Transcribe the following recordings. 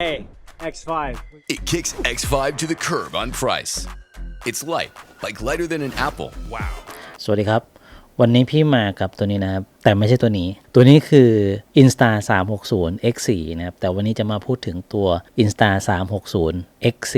Hey, X5. It kicks X5 to the curb on price. It's light, like lighter than an apple. Wow. สวัสดีครับ วันนี้พี่มากับตัวนี้นะครับ แต่ไม่ใช่ตัวนี้ ตัวนี้คือ Insta 360 X4 นะครับ แต่วันนี้จะมาพูดถึงตัว Insta 360 X4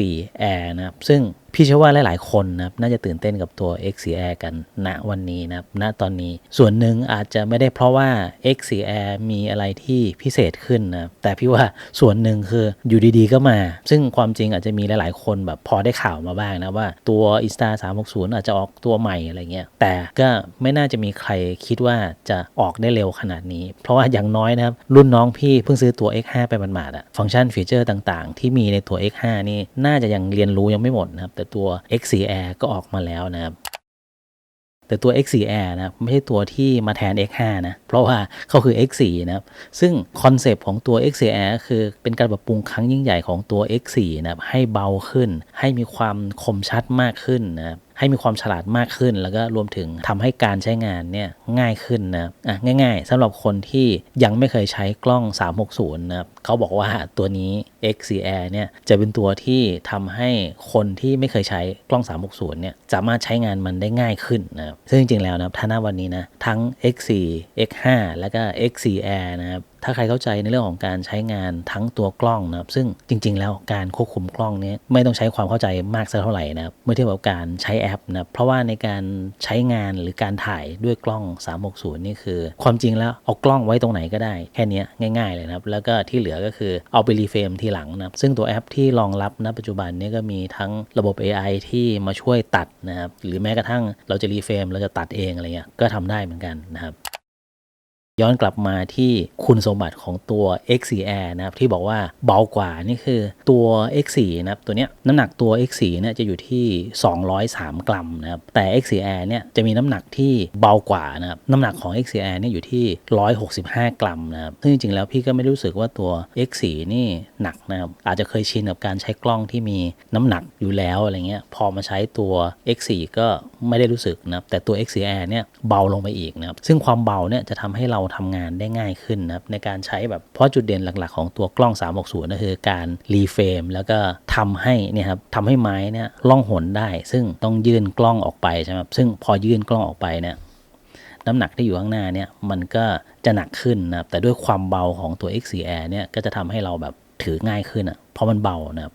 Air นะครับ ซึ่งพี่เชื่อว่าหลาย ๆ คนนะครับน่าจะตื่นเต้นกับตัว X4 Air กันณวันนี้นะครับณตอนนี้ส่วนหนึ่งอาจจะไม่ได้เพราะว่า X4 Air มีอะไรที่พิเศษขึ้นนะแต่พี่ว่าส่วนหนึ่งคืออยู่ดี ๆ ก็มา ซึ่งความจริงอาจจะมีหลาย ๆ คนแบบพอได้ข่าวมาบ้างนะว่าตัว Insta 360 อาจจะออกตัวใหม่อะไรเงี้ยแต่ก็ไม่น่าจะมีใครคิดว่าจะออกได้เร็วขนาดนี้ เพราะว่าอย่างน้อยนะครับ รุ่นน้องพี่เพิ่งซื้อตัว X5 ไปมันมาดอะฟังก์ชันฟีเจอร์ต่างๆ ที่มีในตัว X5 นี่น่าจะยังเรียนรู้ยังไม่หมดนะครับ แต่ตัว X4 Air ก็ออกมาแล้วนะครับแต่ตัว X4 Air นะไม่ใช่ตัวที่มาแทน X5 นะ เพราะว่าเขาคือ X4 นะครับ ซึ่งคอนเซปต์ของตัว X4 Air คือเป็นการปรับปรุงครั้งยิ่งใหญ่ของตัว X4 นะครับให้เบาขึ้น ให้มีความคมชัดมากขึ้นนะครับ ให้มีความฉลาดมากขึ้น แล้วก็รวมถึงทำให้การใช้งานเนี่ยง่ายขึ้นนะอะง่าย ๆสำหรับคนที่ยังไม่เคยใช้กล้อง 360 นะครับเขาบอกว่าตัวนี้ XCR เนี่ยจะเป็นตัวที่ทำให้คนที่ไม่เคยใช้กล้อง 360 เนี่ยสามารถใช้งานมันได้ง่ายขึ้นนะครับซึ่งจริงๆแล้วนะครับถ้าหน้าวันนี้นะทั้ง X4 X5 แล้วก็ XCR นะครับถ้าใครเข้าใจในเรื่องของการใช้งานทั้งตัวกล้องนะครับซึ่งจริง ๆ แล้วการควบคุมกล้องเนี้ไม่ต้องใช้ความเข้าใจมากสักเท่าไหร่นะครับเมื่อเทียบกับการใช้แอปนะเพราะว่าในการใช้งานหรือการถ่ายด้วยกล้อง 360 นี่คือ ความจริงแล้วเอากล้องไว้ตรงไหนก็ได้แค่นี้ง่าย ๆเลยนะครับแล้วก็ที่เหลือก็คือเอาไปรีเฟรมทีหลังนะครับซึ่งตัวแอปที่รองรับณปัจจุบันนี้ก็มีทั้งระบบ AI ที่มาช่วยตัดนะครับหรือแม้กระทั่งเราจะรีเฟรมเราจะตัดเองอะไรเงี้ยก็ทำได้เหมือนกันนะครับ ย้อนกลับมาที่คุณสมบัติของตัว X4R นะครับที่บอกว่าเบากว่านี่คือตัว X4 นะครับตัวเนี้ยน้ำหนักตัว X4 เนี่ยจะอยู่ที่ 203 กรัมนะครับแต่ X4R เนี่ยจะมีน้ำหนักที่เบากว่านะครับน้ำหนักของ X4R เนี่ยอยู่ที่ 165 กรัมนะครับซึ่งจริงๆแล้วพี่ก็ไม่รู้สึกว่าตัว X4 นี่หนักนะครับอาจจะเคยชินกับการใช้กล้องที่มีน้ำหนักอยู่แล้วอะไรเงี้ยพอมาใช้ตัว X4 ก็ ไม่ได้รู้สึกนะครับแต่ตัว X4R เนี่ยเบาลงไปอีกนะครับซึ่งความเบาเนี่ยจะทำให้เราทำงานได้ง่ายขึ้นนะครับในการใช้แบบเพราะจุดเด่นหลักๆ ของตัวกล้อง 360 ก็คือการรีเฟรมแล้วก็ทำให้เนี่ยครับทำให้ไม้เนี่ยล่องหนได้ ซึ่งต้องยื่นกล้องออกไปใช่ไหมครับซึ่งพอยื่นกล้องออกไปเนี่ยน้ำหนักที่อยู่ข้างหน้าเนี่ยมันก็จะหนักขึ้นนะครับแต่ด้วยความเบาของตัว XCR เนี่ยก็จะทำให้เราแบบถือง่ายขึ้นอะเพราะมันเบานะครับ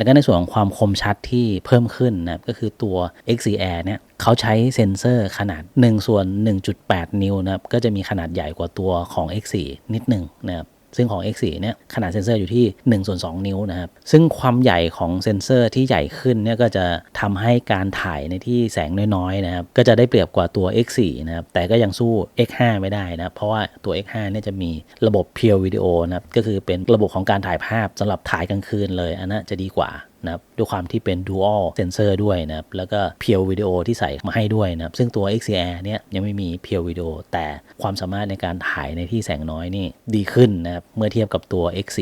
แล้วก็ในส่วนของความคมชัดที่เพิ่มขึ้นนะครับก็คือตัว XCR เนี่ยเขาใช้เซ็นเซอร์ขนาด1ส่วน1.8 นิ้วนะครับก็จะมีขนาดใหญ่กว่าตัวของ X4 นิดหนึ่งนะครับ ซึ่งของ X4 เนี่ยขนาดเซ็นเซอร์อยู่ที่1ส่วน2นิ้วนะครับ ซึ่งความใหญ่ของเซ็นเซอร์ที่ใหญ่ขึ้นเนี่ยก็จะทำให้การถ่ายในที่แสงน้อยๆนะครับ ก็จะได้เปรียบกว่าตัว X4 นะครับ แต่ก็ยังสู้ X5 ไม่ได้นะครับ เพราะว่าตัว X5 เนี่ยจะมีระบบ Pure Video นะครับ ก็คือเป็นระบบของการถ่ายภาพสำหรับถ่ายกลางคืนเลย อันนั้นจะดีกว่า นะครับด้วยความที่เป็น dual sensor ด้วยนะครับแล้วก็ Pure Video ที่ใส่มาให้ด้วยนะครับซึ่งตัว XCR เนี่ยยังไม่มี Pure Video แต่ความสามารถในการถ่ายในที่แสงน้อยนี่ดีขึ้นนะครับเมื่อเทียบกับตัว X4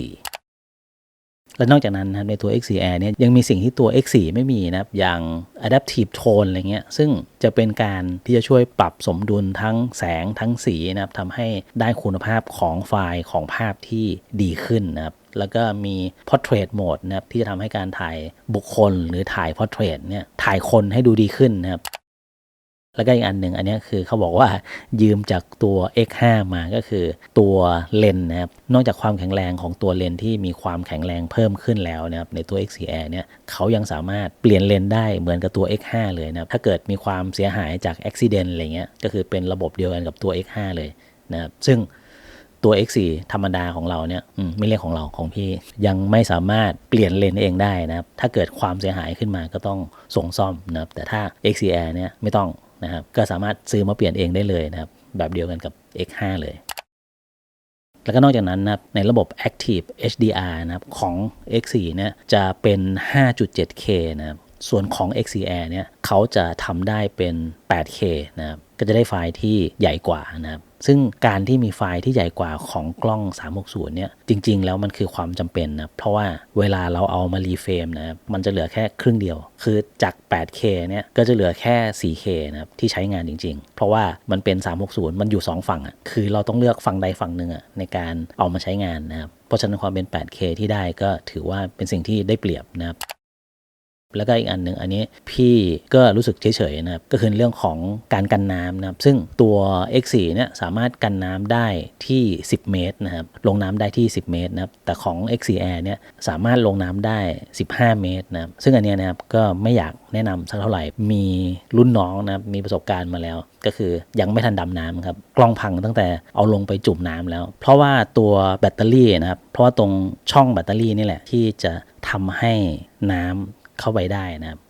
และนอกจากนั้นนะครับในตัว XCR เนี่ยยังมีสิ่งที่ตัว X4 ไม่มีนะครับอย่าง Adaptive Tone อะไรเงี้ยซึ่งจะเป็นการที่จะช่วยปรับสมดุลทั้งแสงทั้งสีนะครับทำให้ได้คุณภาพของไฟล์ของภาพที่ดีขึ้นนะครับแล้วก็มี Portrait Mode นะครับที่จะทำให้การถ่ายบุคคลหรือถ่าย Portrait เนี่ยถ่ายคนให้ดูดีขึ้นนะครับแล้วก็อีกอันหนึ่งอันนี้คือเขาบอกว่ายืมจากตัว X5 มาก็คือตัวเลนนะครับนอกจากความแข็งแรงของตัวเลนที่มีความแข็งแรงเพิ่มขึ้นแล้วนะครับในตัว XCR เนี่ยเขายังสามารถเปลี่ยนเลนได้เหมือนกับตัว X5 เลยนะครับถ้าเกิดมีความเสียหายจากอุบิเหตุอะไรเงี้ยก็คือเป็นระบบเดียวกันกับตัว X5 เลยนะครับซึ่ง ตัว X4 ธรรมดาของเราเนี่ยไม่เรียกของเราของพี่ยังไม่สามารถเปลี่ยนเลนเองได้นะครับ ถ้าเกิดความเสียหายขึ้นมาก็ต้องส่งซ่อมนะครับ แต่ถ้า XCR เนี่ยไม่ต้องนะครับ ก็สามารถซื้อมาเปลี่ยนเองได้เลยนะครับ แบบเดียวกันกับ X5 เลย แล้วก็นอกจากนั้นนะครับ ในระบบ Active HDR นะครับของ X4 เนี่ยจะเป็น 5.7K นะครับ ส่วนของ XCR เนี่ยเขาจะทำได้เป็น 8K นะครับก็จะได้ไฟล์ที่ใหญ่กว่านะครับซึ่งการที่มีไฟล์ที่ใหญ่กว่าของกล้อง 360 เนี่ย จริง ๆ แล้วมันคือความจำเป็นนะ เพราะว่าเวลาเราเอามารีเฟรมนะครับมันจะเหลือแค่ครึ่งเดียว คือจาก 8K เนี่ย ก็จะเหลือแค่ 4K นะครับที่ใช้งานจริง ๆ เพราะว่ามันเป็น 360 มันอยู่ 2 ฝั่งอะ่ะ คือเราต้องเลือกฝั่งใดฝั่งหนึ่งอะ่ะในการเอามาใช้งานนะครับ เพราะฉะนั้นความเป็น 8K ที่ได้ก็ถือว่าเป็นสิ่งที่ได้เปรียบนะครับ แล้วก็อีกอันหนึ่งอันนี้พี่ก็รู้สึกเฉยๆนะครับก็คือเรื่องของการกันน้ำนะครับซึ่งตัว X4 เนี่ยสามารถกันน้ำได้ที่ 10 เมตรนะครับลงน้ำได้ที่ 10 เมตรนะครับแต่ของ X4R เนี่ยสามารถลงน้ำได้ 15 เมตรนะครับซึ่งอันนี้นะครับก็ไม่อยากแนะนำสักเท่าไหร่มีรุ่นน้องนะครับมีประสบการณ์มาแล้ว ก็คือยังไม่ทันดำน้ำครับกล้องพังตั้งแต่เอาลงไปจุ่มน้ำแล้ว เพราะว่าตัวแบตเตอรี่นะครับเพราะว่าตรงช่องแบตเตอรี่นี่แหละที่จะทำให้น้ำ เข้าไปได้นะครับ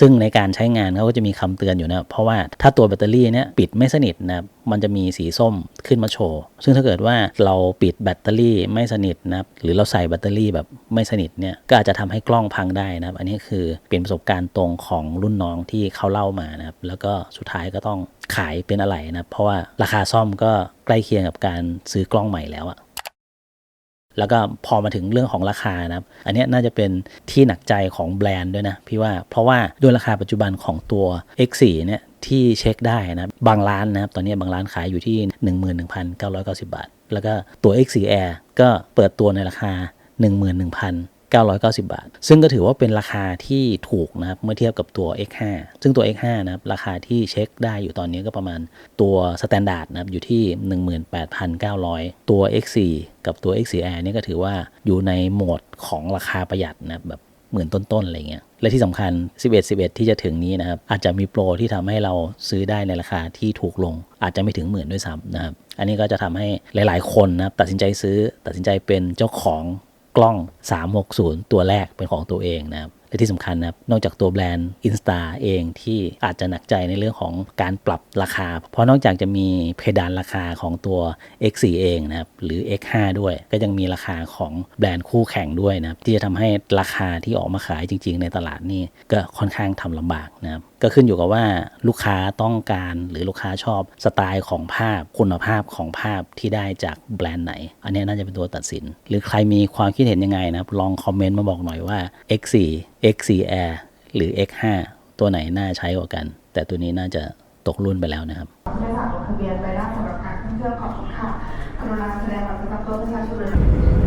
ซึ่งในการใช้งานเขาก็จะมีคำเตือนอยู่นะ เพราะว่าถ้าตัวแบตเตอรี่เนี่ยปิดไม่สนิทนะครับมันจะมีสีส้มขึ้นมาโชว์ ซึ่งถ้าเกิดว่าเราปิดแบตเตอรี่ไม่สนิทนะครับหรือเราใส่แบตเตอรี่แบบไม่สนิทเนี่ยก็อาจจะทำให้กล้องพังได้นะครับ อันนี้คือเป็นประสบการณ์ตรงของรุ่นน้องที่เขาเล่ามานะครับ แล้วก็สุดท้ายก็ต้องขายเป็นอะไรนะครับเพราะว่าราคาซ่อมก็ใกล้เคียงกับการซื้อกล้องใหม่แล้วอะ แล้วก็พอมาถึงเรื่องของราคานะครับ อันนี้น่าจะเป็นที่หนักใจของแบรนด์ด้วยนะพี่ว่าเพราะว่าด้วยราคาปัจจุบันของตัว X4 เนี่ยที่เช็คได้นะบางร้านนะครับ ตอนนี้บางร้านขายอยู่ที่ 11,990 บาท แล้วก็ตัว X4 Air ก็เปิดตัวในราคา 11,000 990 บาท ซึ่งก็ถือว่าเป็นราคาที่ถูกนะครับ เมื่อเทียบกับตัว X5 ซึ่งตัว X5 นะครับ ราคาที่เช็คได้อยู่ตอนนี้ก็ประมาณตัวสแตนดาร์ดนะครับ อยู่ที่ 18,900 ตัว X4 กับตัว X4R เนี่ยก็ถือว่าอยู่ในโหมดของราคาประหยัดนะครับแบบหมื่นต้นๆอะไรเงี้ย และที่สำคัญ 11 11 ที่จะถึงนี้นะครับ อาจจะมีโปรที่ทำให้เราซื้อได้ในราคาที่ถูกลง อาจจะไม่ถึงหมื่นด้วยซ้ำนะครับ อันนี้ก็จะทำให้หลาย ๆ คนนะครับตัดสินใจซื้อ ตัดสินใจเป็นเจ้าของ กล้อง 360 ตัวแรกเป็นของตัวเองนะครับ และที่สำคัญนะครับ นอกจากตัวแบรนด์ Insta เองที่อาจจะหนักใจในเรื่องของการปรับราคา เพราะนอกจากจะมีเพดานราคาของตัว X4 เองนะครับ หรือ X5 ด้วย ก็ยังมีราคาของแบรนด์คู่แข่งด้วยนะครับ ที่จะทำให้ราคาที่ออกมาขายจริง ๆ ในตลาดนี่ก็ค่อนข้างทำลำบากนะครับก็ขึ้นอยู่กับว่าลูกค้าต้องการหรือลูกค้าชอบสไตล์ของภาพคุณภาพของภาพที่ได้จากแบรนด์ไหน อันนี้น่าจะเป็นตัวตัดสิน หรือใครมีความคิดเห็นยังไงนะครับ ลองคอมเมนต์มาบอกหน่อยว่า X4 X4 Air หรือ X5 ตัวไหนน่าใช้กว่ากัน แต่ตัวนี้น่าจะตกรุ่นไปแล้วนะครับบริษัทลงทะเบียนไปแล้วสำหรับการท่องเที่ยวขอบคุณค่ะกรุณาแสดงบัตรประจำตัวประชาชน